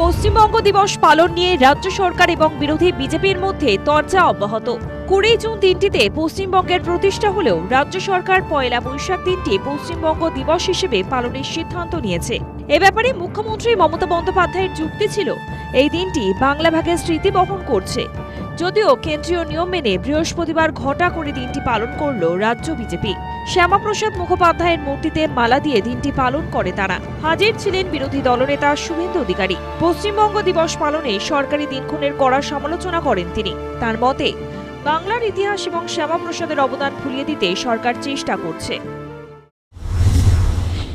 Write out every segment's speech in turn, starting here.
পশ্চিমবঙ্গ দিবস পালন নিয়ে রাজ্য সরকার এবং বিরোধী বিজেপির মধ্যে তর্জা অব্যাহত। কুড়ি জুন দিনটিতে পশ্চিমবঙ্গের প্রতিষ্ঠা হলেও রাজ্য সরকার পয়লা বৈশাখ দিনটি পশ্চিমবঙ্গ দিবস হিসেবে পালনের সিদ্ধান্ত নিয়েছে। এ ব্যাপারে মুখ্যমন্ত্রী মমতা বন্দ্যোপাধ্যায়ের যুক্তি ছিল, এই দিনটি বাংলা ভাগের স্মৃতি বহন করছে। যদিও কেন্দ্রীয় নিয়ম মেনে বৃহস্পতিবার ঘটা করে দিনটি পালন করল রাজ্য বিজেপি। শ্যামাপ্রসাদ মুখোপাধ্যায়ের মূর্তিতে মালা দিয়ে দিনটি পালন করে তারা। হাজির ছিলেন বিরোধী দলনেতা শুভেন্দু অধিকারী। পশ্চিমবঙ্গ দিবস পালনে সরকারি দিনক্ষণের কড়া সমালোচনা করেন তিনি। তার মতে, বাংলার ইতিহাস এবং শ্যামাপ্রসাদের অবদান ভুলিয়ে দিতে সরকার চেষ্টা করছে।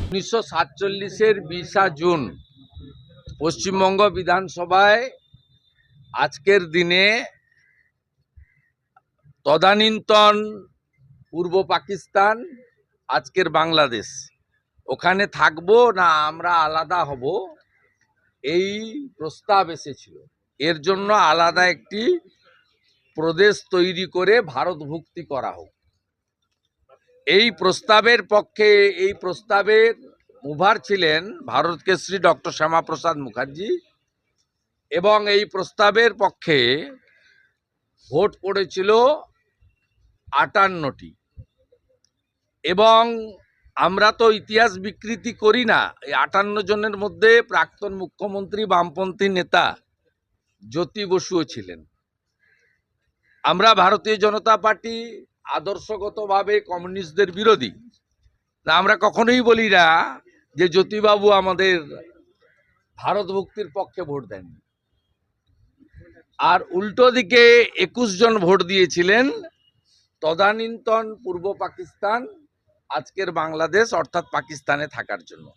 উনিশশো সাতচল্লিশের বিশা জুন, পশ্চিমবঙ্গ বিধানসভায় আজকের দিনে তদানীন্তন পূর্ব পাকিস্তান, আজকের বাংলাদেশ। ওখানে থাকব না আমরা আলাদা হব? এই প্রস্তাব এসেছিল। এর জন্য আলাদা একটি প্রদেশ তৈরি করে ভারত ভুক্তি করা হোক। এই প্রস্তাবের পক্ষে, এই প্রস্তাবের মুভার ছিলেন ভারত কেশরী ডক্টর শ্যামাপ্রসাদ মুখার্জি এবং এই প্রস্তাবের পক্ষে ভোট পড়েছিল আটান্নটি। এবং আমরা তো ইতিহাস বিকৃতি করি না। এই আটান্ন জনের মধ্যে প্রাক্তন মুখ্যমন্ত্রী, বামপন্থী নেতা জ্যোতি বসুও ছিলেন। আমরা ভারতীয় জনতা পার্টি আদর্শগতভাবে কমিউনিস্টদের বিরোধী। না, আমরা কখনোই বলি না যে জ্যোতিবাবু আমাদের ভারত ভক্তির পক্ষে ভোট দেননি। আর উল্টো দিকে একুশ জন ভোট দিয়েছিলেন তদানীন্তন পূর্ব পাকিস্তান আজকের বাংলাদেশ অর্থাৎ পাকিস্তানে থাকার জন্য।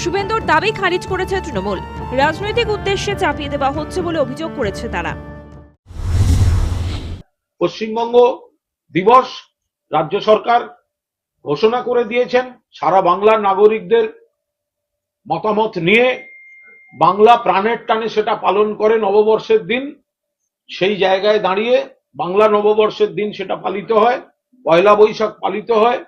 শুভেন্দুর দাবি খারিজ করেছে তৃণমূল। রাজনৈতিক উদ্দেশ্যে চাপিয়ে দেওয়া হচ্ছে বলে অভিযোগ করেছে তারা। পশ্চিমবঙ্গ দিবস রাজ্য সরকার ঘোষণা করে দিয়েছেন সারা বাংলার নাগরিকদের মতামত নিয়ে বাংলা প্রাণের টানে সেটা পালন করে নববর্ষের দিন সেই জায়গায় দাঁড়িয়ে বাংলা নববর্ষের দিন সেটা পালিত হয়, পয়লা বৈশাখ পালিত হয়।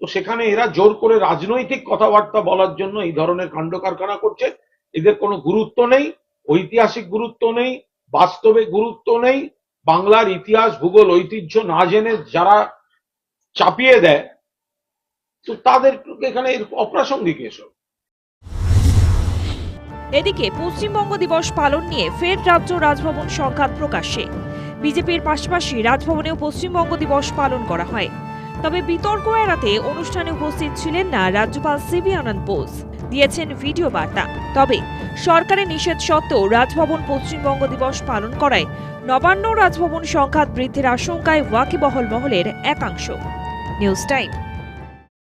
তো সেখানে এরা জোর করে রাজনৈতিক কথাবার্তা বলার জন্য এই ধরনের কাণ্ড কারখানা করছে। এদের কোনো গুরুত্ব নেই, ঐতিহাসিক গুরুত্ব নেই, বাস্তবে গুরুত্ব নেই। বাংলার ইতিহাস, ভূগোল, ঐতিহ্য না জেনে যারা চাপিয়ে দেয়, তো তাদের এখানে অপ্রাসঙ্গিক এসব এদিকে পশ্চিমবঙ্গ দিবস পালন নিয়ে ফের রাজ্য রাজভবন সংঘাত প্রকাশ্যে। বিজেপির পাশাপাশি রাজভবনেও পশ্চিমবঙ্গ দিবস পালন করা হয়। তবে বিতর্ক এড়াতে অনুষ্ঠানে উপস্থিত ছিলেন না রাজ্যপাল সিবি আনন্দ বোস। দিয়েছেন ভিডিও বার্তা। তবে সরকারের নিষেধ সত্ত্বেও রাজভবন পশ্চিমবঙ্গ দিবস পালন করায় নবান্ন রাজভবন সংখ্যা বৃদ্ধির আশঙ্কায় ওয়াকিবহল মহলের একাংশ। News time.